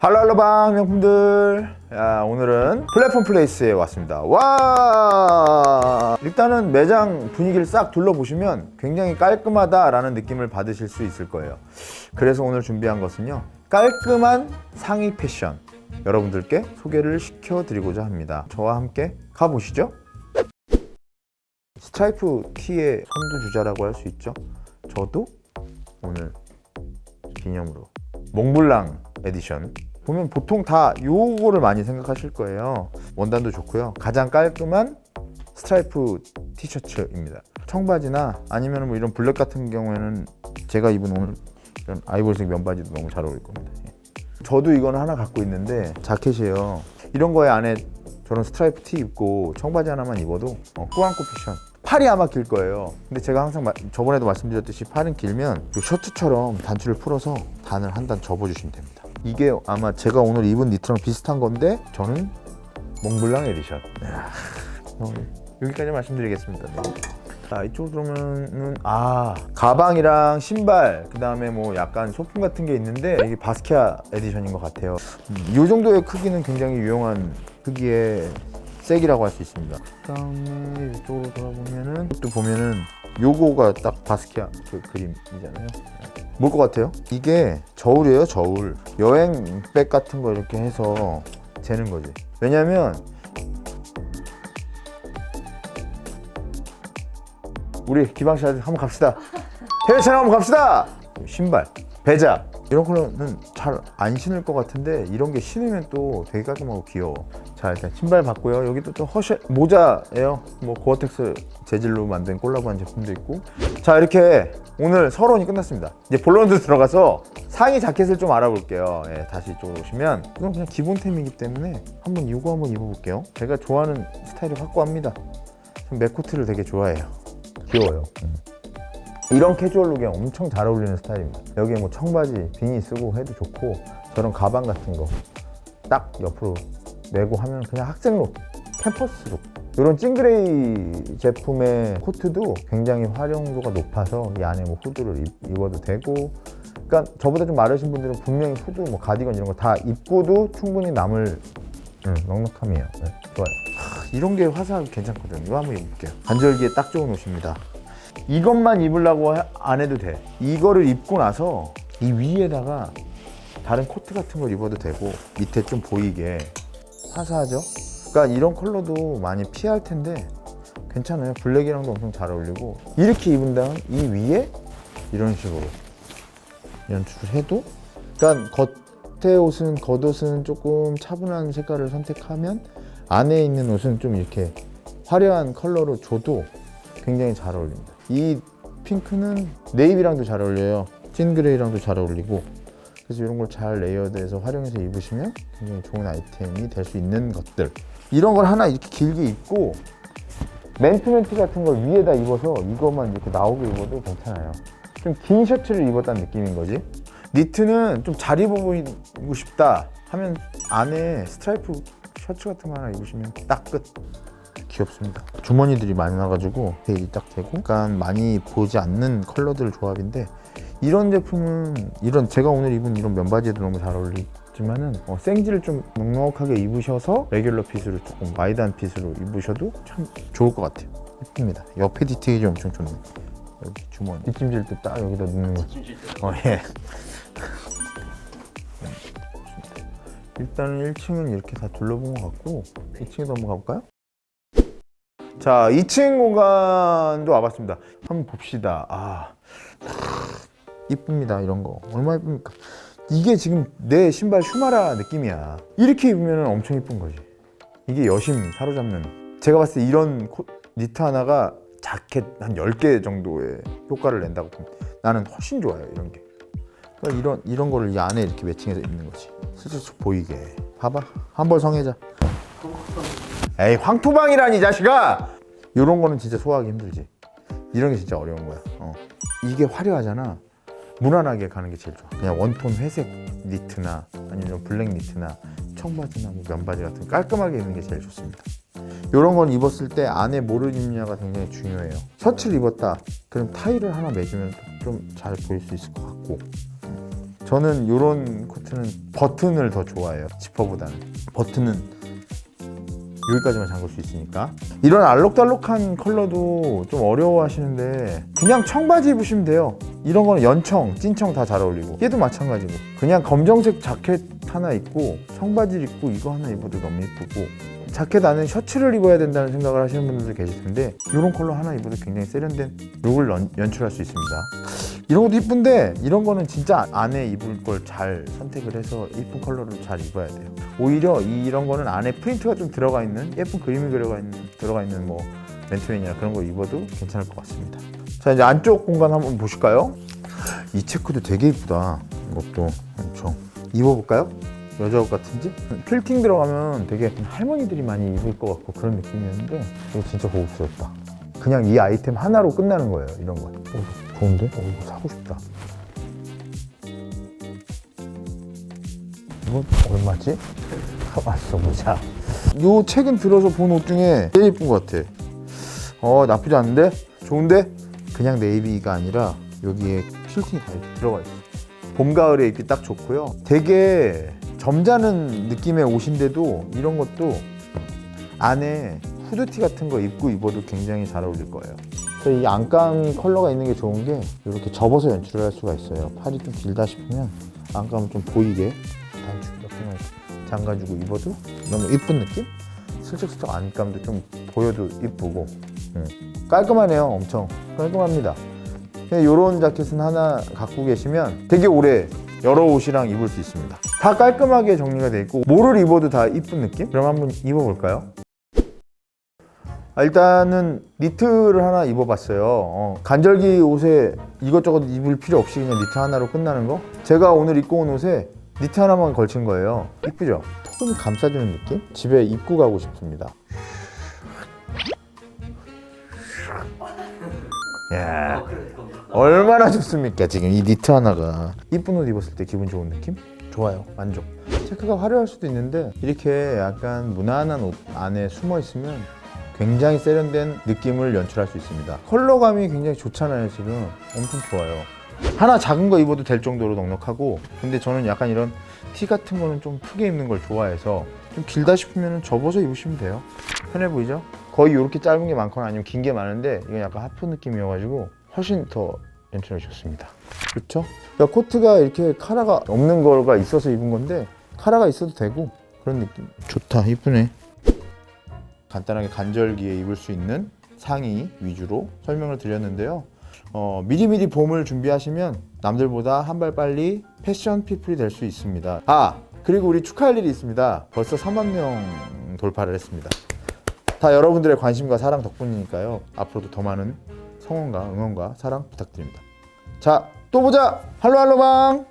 할랄로방 명품들. 야 오늘은 플랫폼 플레이스에 왔습니다. 와! 일단은 매장 분위기를 싹 둘러보시면 굉장히 깔끔하다라는 느낌을 받으실 수 있을 거예요. 그래서 오늘 준비한 것은요 깔끔한 상의 패션. 여러분들께 소개를 시켜드리고자 합니다. 저와 함께 가보시죠. 스트라이프 티의 선두주자라고 할 수 있죠? 저도 오늘 기념으로 몽블랑 에디션 보면 보통 다 요거를 많이 생각하실 거예요. 원단도 좋고요. 가장 깔끔한 스트라이프 티셔츠입니다. 청바지나 아니면 뭐 이런 블랙 같은 경우에는 제가 입은 오늘 이런 아이보리색 면바지도 너무 잘 어울릴 겁니다. 예. 저도 이거는 하나 갖고 있는데 자켓이에요. 이런 거에 안에 저런 스트라이프 티 입고 청바지 하나만 입어도 어, 꾸안꾸 패션. 팔이 아마 길 거예요. 근데 제가 항상 마- 저번에도 말씀드렸듯이 팔은 길면 요 셔츠처럼 단추를 풀어서 단을 한 단 접어주시면 됩니다 이게 아마 제가 오늘 입은 니트랑 비슷한 건데 저는 몽블랑 에디션. 이야, 어, 여기까지 말씀드리겠습니다. 네. 자 이쪽으로 그러면은 아. 가방이랑 신발 그 다음에 뭐 약간 소품 같은 게 있는데 이게 바스키아 에디션인 것 같아요. 음, 이 정도의 크기는 굉장히 유용한 크기의 색이라고 할 수 있습니다. 그 다음에 이쪽으로 돌아보면은 또 보면은 요거가 딱 바스키아 그 그림이잖아요 뭘 것 같아요? 이게 저울이에요 저울 여행백 같은 거 이렇게 해서 재는 거지 왜냐면 우리 기방씨 한번 갑시다. 해외 촬영 한번 갑시다. 신발, 배자 이런 컬러는 잘 안 신을 것 같은데 이런 게 신으면 또 되게 깔끔하고 귀여워. 자 일단 신발 봤고요. 여기도 또 허쉬 모자예요. 뭐 고어텍스 재질로 만든 콜라보한 제품도 있고. 자 이렇게 오늘 서론이 끝났습니다. 이제 본론으로 들어가서 상의 자켓을 좀 알아볼게요. 예, 다시 이쪽으로 오시면 이건 그냥 기본템이기 때문에 한번 이거 한번 입어볼게요. 제가 좋아하는 스타일이 확고합니다. 전 맥코트를 되게 좋아해요. 귀여워요. 음. 이런 캐주얼룩에 엄청 잘 어울리는 스타일입니다. 여기에 뭐 청바지, 비니 쓰고 해도 좋고 저런 가방 같은 거 딱 옆으로 메고 하면 그냥 학생룩, 캠퍼스룩. 이런 찡그레이 제품의 코트도 굉장히 활용도가 높아서 이 안에 뭐 후드를 입, 입어도 되고 그러니까 저보다 좀 마르신 분들은 분명히 후드, 뭐 가디건 이런 거 다 입고도 충분히 남을 음, 넉넉함이에요. 네, 좋아요. 하, 이런 게 화사하고 괜찮거든요. 이거 한번 입을게요. 관절기에 딱 좋은 옷입니다. 이것만 입으려고 하- 안 해도 돼. 이거를 입고 나서 이 위에다가 다른 코트 같은 걸 입어도 되고 밑에 좀 보이게 화사하죠? 그러니까 이런 컬러도 많이 피할 텐데 괜찮아요. 블랙이랑도 엄청 잘 어울리고 이렇게 입은 다음 이 위에 이런 식으로 연출을 해도 그러니까 겉에 옷은 겉옷은 조금 차분한 색깔을 선택하면 안에 있는 옷은 좀 이렇게 화려한 컬러로 줘도 굉장히 잘 어울립니다. 이 핑크는 네이비랑도 잘 어울려요. 찐 그레이랑도 잘 어울리고 그래서 이런 걸 잘 레이어드해서 활용해서 입으시면 굉장히 좋은 아이템이 될 수 있는 것들 이런 걸 하나 이렇게 길게 입고 멘트 같은 걸 위에다 입어서 이것만 이렇게 나오게 입어도 괜찮아요. 좀 긴 셔츠를 입었다는 느낌인 거지. 니트는 좀 잘 입어 보이고 싶다 하면 안에 스트라이프 셔츠 같은 거 하나 입으시면 딱 끝. 귀엽습니다. 주머니들이 나가지고 되게 딱 되고 약간 많이 보지 않는 컬러들 조합인데 이런 제품은 이런 제가 오늘 입은 이런 면바지에도 너무 잘 어울리지만은 어, 생지를 좀 넉넉하게 입으셔서 레귤러 핏으로 조금 와이드한 핏으로 입으셔도 참 좋을 것 같아요. 예쁩니다. 옆에 디테일이 엄청 좋네. 여기 주머니 뒷짐질 때 딱 여기다 넣는 거. 어 예. 일단은 1층은 이렇게 다 둘러본 것 같고 2층에도 한번 가볼까요? 자, 2층 공간도 와봤습니다. 한번 봅시다. 아, 이쁩니다. 이런 거 얼마 이쁩니까? 이게 지금 내 신발 슈마라 느낌이야. 이렇게 입으면 엄청 이쁜 거지. 이게 여심 사로잡는. 제가 봤을 때 이런 코, 니트 하나가 자켓 한 10개 정도의 효과를 낸다고 봅니다. 나는 훨씬 좋아요. 이런 게. 그러니까 이런 이런 거를 이 안에 이렇게 매칭해서 입는 거지. 슬슬 보이게. 봐봐. 한벌 성애자. 에이 황토방이라니 이 자식아! 이런 거는 진짜 소화하기 힘들지. 이런 게 진짜 어려운 거야. 어. 이게 화려하잖아. 무난하게 가는 게 제일 좋아. 그냥 원톤 회색 니트나 아니면 블랙 니트나 청바지나 뭐 면바지 같은 거 깔끔하게 입는 게 제일 좋습니다. 이런 건 입었을 때 안에 뭐를 입느냐가 굉장히 중요해요. 셔츠를 입었다. 그럼 타이를 하나 매주면 좀 잘 보일 수 있을 것 같고. 저는 이런 코트는 버튼을 더 좋아해요. 지퍼보다는. 버튼은 여기까지만 잠글 수 있으니까. 이런 알록달록한 컬러도 좀 어려워 하시는데 그냥 청바지 입으시면 돼요. 이런 거는 연청, 찐청 다 잘 어울리고 얘도 마찬가지고 그냥 검정색 자켓 하나 입고 청바지 입고 이거 하나 입어도 너무 예쁘고 자켓 안에 셔츠를 입어야 된다는 생각을 하시는 분들도 계실 텐데 이런 컬러 하나 입어도 굉장히 세련된 룩을 연, 연출할 수 있습니다. 이런 것도 이쁜데 이런 거는 진짜 안에 입을 걸 잘 선택을 해서 이쁜 컬러를 잘 입어야 돼요. 오히려 이- 이런 거는 안에 프린트가 좀 들어가 있는 예쁜 그림이 들어가 있는 들어가 있는 뭐 맨투맨이나 그런 거 입어도 괜찮을 것 같습니다. 자 이제 안쪽 공간 한번 보실까요? 이 체크도 되게 이쁘다. 이것도 엄청 입어볼까요? 여자 옷 같은지? 퀼팅 들어가면 되게 할머니들이 많이 입을 것 같고 그런 느낌이었는데 이거 진짜 고급스럽다. 그냥 이 아이템 하나로 끝나는 거예요. 이런 거. 어, 좋은데? 어, 이거 사고 싶다. 이건 얼마지? 가만있어 보자. 요 최근 들어서 본 옷 중에 제일 예쁜 것 같아. 어 나쁘지 않은데? 좋은데? 그냥 네이비가 아니라 여기에 퀼팅이 다 들어가 있어. 봄 가을에 입기 딱 좋고요. 되게 점잖은 느낌의 옷인데도 이런 것도 안에 후드티 같은 거 입고 입어도 굉장히 잘 어울릴 거예요. 그래서 이 안감 컬러가 있는 게 좋은 게 이렇게 접어서 연출을 할 수가 있어요. 팔이 좀 길다 싶으면 안감을 좀 보이게 단축 이렇게만 잠가주고 입어도 너무 이쁜 느낌? 슬쩍슬쩍 안감도 좀 보여도 이쁘고 음. 깔끔하네요. 엄청 깔끔합니다. 이런 자켓은 하나 갖고 계시면 되게 오래 여러 옷이랑 입을 수 있습니다. 다 깔끔하게 정리가 돼 있고 뭐를 입어도 다 이쁜 느낌? 그럼 한번 입어볼까요? 아, 일단은 니트를 하나 입어봤어요. 어, 간절기 옷에 이것저것 입을 필요 없이 그냥 니트 하나로 끝나는 거. 제가 오늘 입고 온 옷에 니트 하나만 걸친 거예요. 이쁘죠? 톡을 감싸주는 느낌? 집에 입고 가고 싶습니다. 야, 얼마나 좋습니까? 지금 이 니트 하나가 이쁜 옷 입었을 때 기분 좋은 느낌? 좋아요, 만족. 체크가 화려할 수도 있는데 이렇게 약간 무난한 옷 안에 숨어 있으면 굉장히 세련된 느낌을 연출할 수 있습니다. 컬러감이 굉장히 좋잖아요, 지금. 엄청 좋아요. 하나 작은 거 입어도 될 정도로 넉넉하고 근데 저는 약간 이런 티 같은 거는 좀 크게 입는 걸 좋아해서 좀 길다 싶으면 접어서 입으시면 돼요. 편해 보이죠? 거의 이렇게 짧은 게 많거나 아니면 긴 게 많은데 이건 약간 하프 느낌이어가지고 훨씬 더 연출이 좋습니다. 그렇죠? 그러니까 코트가 이렇게 카라가 없는 거가 있어서 입은 건데 카라가 있어도 되고 그런 느낌. 좋다, 이쁘네. 간단하게 간절기에 입을 수 있는 상의 위주로 설명을 드렸는데요. 어, 미리미리 봄을 준비하시면 남들보다 한 발 빨리 패션 피플이 될 수 있습니다. 아 그리고 우리 축하할 일이 있습니다. 벌써 3만 명 돌파를 했습니다. 다 여러분들의 관심과 사랑 덕분이니까요. 앞으로도 더 많은 성원과 응원과 사랑 부탁드립니다. 자, 또 보자. 할로 할로방.